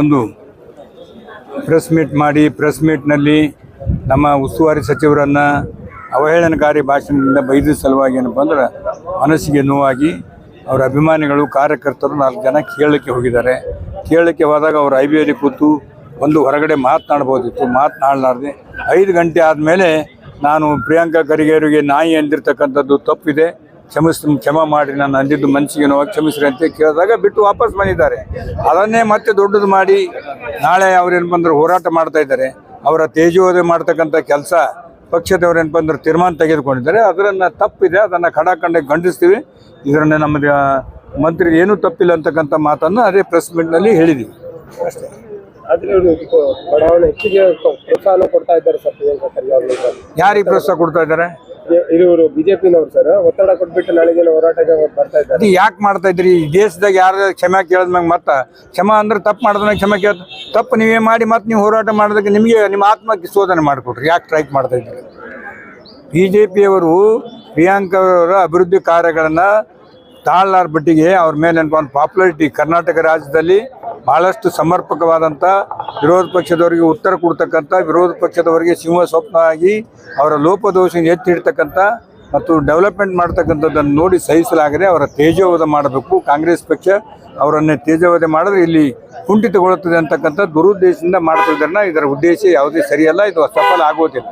ಒಂದು press meet ಮಾಡಿ press ಮೀಟ್ನಲ್ಲಿ ನಮ್ಮ ಉಸ್ತುವಾರಿ ಸಚಿವರನ್ನು ಅವಹೇಳನಕಾರಿ ಭಾಷಣದಿಂದ ಬೈದ ಸಲುವಾಗಿ ಏನಪ್ಪ ಅಂದ್ರೆ ಮನಸ್ಸಿಗೆ ನೋವಾಗಿ ಅವರ ಅಭಿಮಾನಿಗಳು, ಕಾರ್ಯಕರ್ತರು ನಾಲ್ಕು ಜನ ಕೇಳಲಿಕ್ಕೆ ಹೋಗಿದ್ದಾರೆ. ಕೇಳಲಿಕ್ಕೆ ಹೋದಾಗ ಅವರು ಐಬಿಯಲ್ಲಿ ಕೂತು ಒಂದು ಹೊರಗಡೆ ಮಾತನಾಡ್ಬೋದಿತ್ತು. ಮಾತನಾಡಲಾರ್ದೆ ಐದು ಗಂಟೆ ಆದಮೇಲೆ ನಾನು ಪ್ರಿಯಾಂಕಾ ಖರ್ಗೆಯವರಿಗೆ ನಾಯಿ ಅಂದಿರ್ತಕ್ಕಂಥದ್ದು ತಪ್ಪಿದೆ. ಕ್ಷಮಿಸ್ ಕ್ಷಮ ಮಾಡಿ ನಾನು ಅಂದಿದ್ದು ಮನಸ್ಸಿಗೆ ನೋವಾಗಿ ಕ್ಷಮಿಸ್ರಿ ಅಂತ ಕೇಳಿದಾಗ ಬಿಟ್ಟು ವಾಪಸ್ ಬಂದಿದ್ದಾರೆ. ಅದನ್ನೇ ಮತ್ತೆ ದೊಡ್ಡದು ಮಾಡಿ ನಾಳೆ ಅವ್ರೇನು ಬಂದ್ರೆ ಹೋರಾಟ ಮಾಡ್ತಾ ಇದ್ದಾರೆ. ಅವರ ತೇಜೋದಯ ಮಾಡ್ತಕ್ಕಂಥ ಕೆಲಸ ಪಕ್ಷದವ್ರೇನು ಬಂದರು ತೀರ್ಮಾನ ತೆಗೆದುಕೊಂಡಿದ್ದಾರೆ. ಅದನ್ನು ತಪ್ಪಿದೆ ಅದನ್ನು ಖಡಾಖಂಡ ಖಂಡಿಸ್ತೀವಿ. ಇದರನ್ನ ನಮ್ಮ ಮಂತ್ರಿ ಏನೂ ತಪ್ಪಿಲ್ಲ ಅಂತಕ್ಕಂಥ ಮಾತನ್ನು ಅದೇ ಪ್ರೆಸ್ ಮೀಟ್ನಲ್ಲಿ ಹೇಳಿದ್ದೀವಿ ಅಷ್ಟೇ. ಬಡಾವಣೆ ಹೆಚ್ಚಿಗೆ ಕೊಡ್ತಾ ಇದ್ದಾರೆ ಸರ್ ಯಾರಿಗೆ ಪ್ರೋತ್ಸಾಹ ಕೊಡ್ತಾ ಇದ್ದಾರೆ? ಇವರು ಬಿಜೆಪಿನವರು ಸರ್ ಒತ್ತಡ ಕೊಟ್ಬಿಟ್ಟು ನಾಳೆಗೆ ಹೋರಾಟಕ್ಕೆ ಬರ್ತಾ ಇದ್ದಾರೆ. ಯಾಕೆ ಮಾಡ್ತಾ ಇದ್ರಿ? ಈ ದೇಶದಾಗ ಯಾರು ಕ್ಷಮೆ ಕೇಳಿದ್ಮ್ಯಾಗ ಮತ್ತೆ? ಕ್ಷಮ ಅಂದ್ರೆ ತಪ್ಪು ಮಾಡಿದ್ಮೇಲೆ ಕ್ಷಮೆ ಕೇಳ ತಪ್ಪು ನೀವೇ ಮಾಡಿ ಮತ್ತೆ ನೀವು ಹೋರಾಟ ಮಾಡೋದಕ್ಕೆ ನಿಮಗೆ ನಿಮ್ಮ ಆತ್ಮಕ್ಕೆ ಶೋಧನೆ ಮಾಡಿಕೊಟ್ರಿ ಯಾಕೆ ಸ್ಟ್ರೈಕ್ ಮಾಡ್ತಾ ಇದ್ರಿ ಬಿ ಜೆ ಪಿಯವರು ಪ್ರಿಯಾಂಕಾ ಅವರ ಅಭಿವೃದ್ಧಿ ಕಾರ್ಯಗಳನ್ನು ತಾಳ್ಲಾರ ಬಟ್ಟಿಗೆ ಅವ್ರ ಮೇಲೆ ಒಂದು ಪಾಪ್ಯುಲಾರಿಟಿ ಕರ್ನಾಟಕ ರಾಜ್ಯದಲ್ಲಿ ಭಾಳಷ್ಟು ಸಮರ್ಪಕವಾದಂಥ ವಿರೋಧ ಪಕ್ಷದವರಿಗೆ ಉತ್ತರ ಕೊಡ್ತಕ್ಕಂಥ ವಿರೋಧ ಪಕ್ಷದವರಿಗೆ ಸಿಂಹ ಸ್ವಪ್ನ ಆಗಿ ಅವರ ಲೋಪದೋಷ ಎತ್ತಿಡ್ತಕ್ಕಂಥ ಮತ್ತು ಡೆವಲಪ್ಮೆಂಟ್ ಮಾಡ್ತಕ್ಕಂಥದ್ದನ್ನು ನೋಡಿ ಸಹಿಸಲಾಗದೆ ಅವರ ತೇಜೋವಧ ಮಾಡಬೇಕು. ಕಾಂಗ್ರೆಸ್ ಪಕ್ಷ ಅವರನ್ನೇ ತೇಜೋವಧೆ ಮಾಡಿದ್ರೆ ಇಲ್ಲಿ ಕುಂಠಿತಗೊಳ್ಳುತ್ತದೆ ಅಂತಕ್ಕಂಥ ದುರುದ್ದೇಶದಿಂದ ಮಾಡ್ತಿದ್ದಾರನ್ನ ಇದರ ಉದ್ದೇಶ ಯಾವುದೇ ಸರಿಯಲ್ಲ, ಇದು ಸಫಲ ಆಗೋದಿಲ್ಲ.